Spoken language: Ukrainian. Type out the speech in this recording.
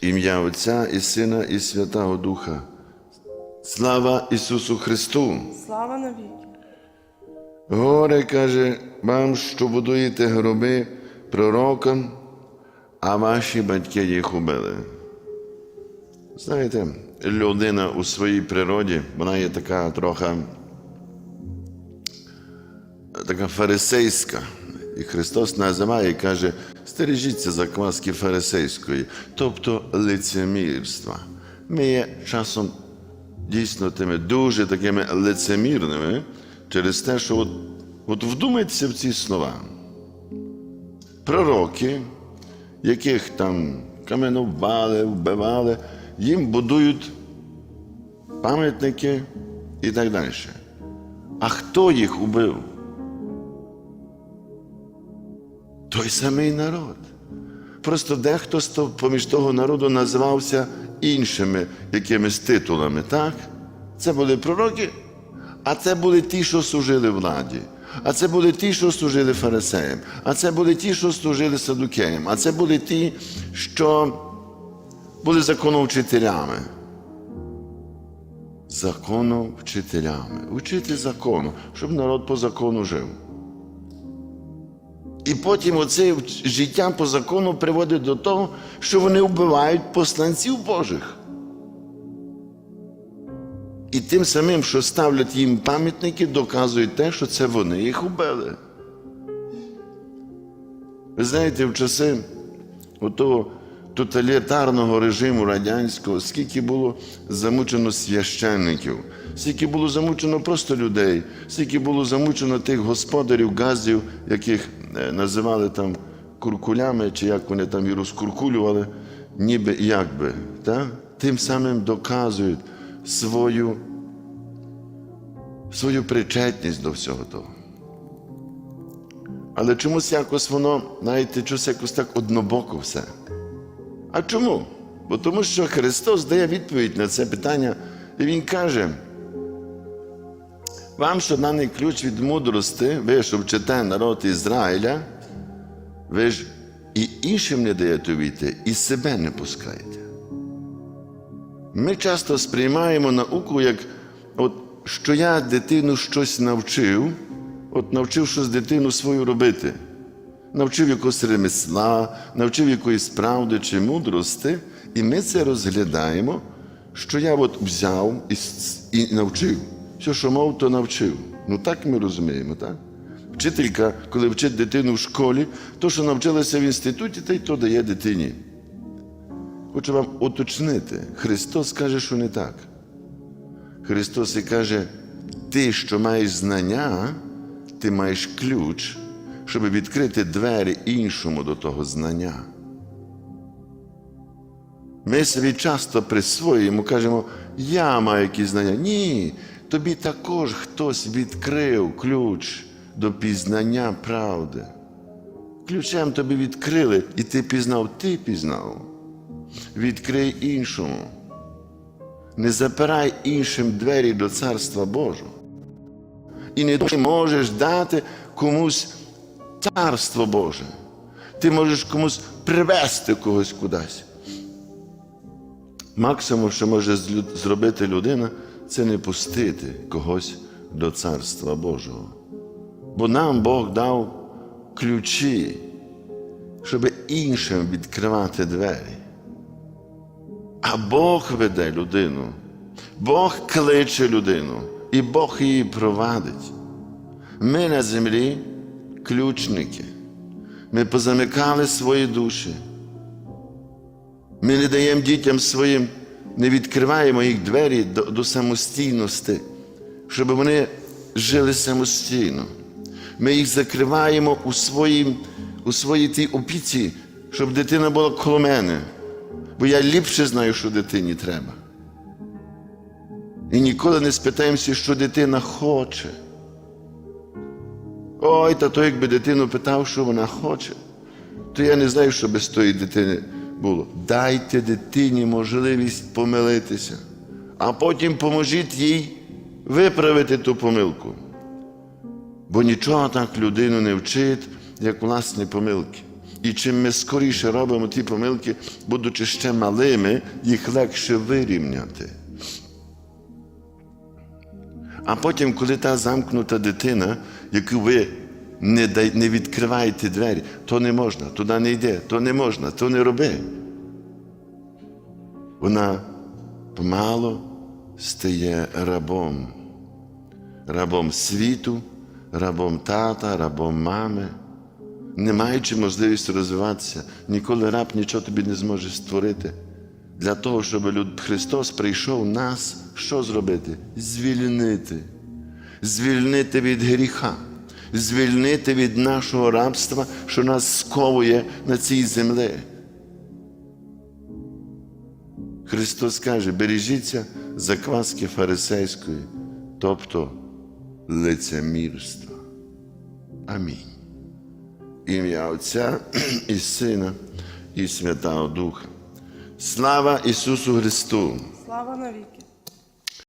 Ім'я Отця і Сина, і Святого Духа. Слава Ісусу Христу! Слава навіки. Горе каже вам, що будуєте гроби пророкам, а ваші батьки їх убили. Знаєте, людина у своїй природі, вона є така трохи така фарисейська. І Христос називає і каже, стережіться закваски фарисейської, тобто лицемірства. Ми є часом дійсно тими дуже такими лицемірними через те, що от, от вдумайтеся в ці слова. Пророки, яких там каменували, вбивали, їм будують пам'ятники і так далі. А хто їх убив? Той самий народ. Просто дехто поміж того народу називався іншими якимись титулами, так? Це були пророки, а це були ті, що служили владі. А це були ті, що служили фарисеям, а це були ті, що служили садукеям, а це були ті, що були законовчителями. Законовчителями. Учити закону, щоб народ по закону жив. І потім оце життя по закону приводить до того, що вони вбивають посланців Божих. І тим самим, що ставлять їм пам'ятники, доказують те, що це вони їх убили. Ви знаєте, в часи того тоталітарного режиму радянського, скільки було замучено священників, скільки було замучено просто людей, скільки було замучено тих господарів газів, яких називали там куркулями, чи як вони там і розкуркулювали, ніби як би. Тим самим доказують свою, свою причетність до всього того. Але чомусь якось воно, знаєте, чомусь якось так однобоко все. А чому? Бо тому що Христос дає відповідь на це питання, і Він каже: вам, що даний ключ від мудрости, ви, що вчите народ Ізраїля, ви ж і іншим не даєте війти, і себе не пускаєте. Ми часто сприймаємо науку як, от, що я дитину щось навчив, от навчив щось дитину свою робити навчив якогось ремесла, навчив якоїсь правди чи мудрости, і ми це розглядаємо, що я от взяв і, і навчив. Все, що мав, то навчив. Ну так ми розуміємо, так? Вчителька, коли вчить дитину в школі, то, що навчилася в інституті, та й то дає дитині. Хочу вам уточнити, Христос каже, що не так. Христос і каже, ти, що маєш знання, ти маєш ключ, щоб відкрити двері іншому до того знання. Ми собі часто присвоюємо, кажемо, я маю якісь знання. Ні, тобі також хтось відкрив ключ до пізнання правди. Ключем тобі відкрили, і ти пізнав, ти пізнав. Відкрий іншому. Не запирай іншим двері до Царства Божого. І не можеш дати комусь Царство Боже. Ти можеш комусь привести когось кудись. Максимум, що може зробити людина, це не пустити когось до Царства Божого. Бо нам Бог дав ключі, щоб іншим відкривати двері. А Бог веде людину, Бог кличе людину, і Бог її провадить. Ми на землі ключники. Ми позамикали свої душі. Ми не даємо дітям своїм, не відкриваємо їх двері до, до самостійності, щоб вони жили самостійно. Ми їх закриваємо у, своїм, у своїй тій опіці, щоб дитина була коло мене. Бо я ліпше знаю, що дитині треба. І ніколи не спитаємося, що дитина хоче. Ой, та то якби дитину питав, що вона хоче, то я не знаю, що без тої дитини було. Дайте дитині можливість помилитися, а потім поможіть їй виправити ту помилку. Бо нічого так людину не вчить, як власні помилки. І чим ми скоріше робимо ті помилки, будучи ще малими, їх легше вирівняти. А потім, коли та замкнута дитина, яку ви не, дай, не відкриваєте двері, то не можна, туди не йде, то не можна, то не роби. Вона помало стає рабом. Рабом світу, рабом тата, рабом мами. Не маючи можливості розвиватися, ніколи раб нічого тобі не зможе створити. Для того, щоб люд... Христос прийшов нас що зробити? Звільнити. Звільнити від гріха, звільнити від нашого рабства, що нас сковує на цій землі. Христос каже, бережіться закваски фарисейської, тобто лицемірства. Амінь. Ім'я Отця і Сина, і Святого Духа. Слава Ісусу Христу! Слава навіки.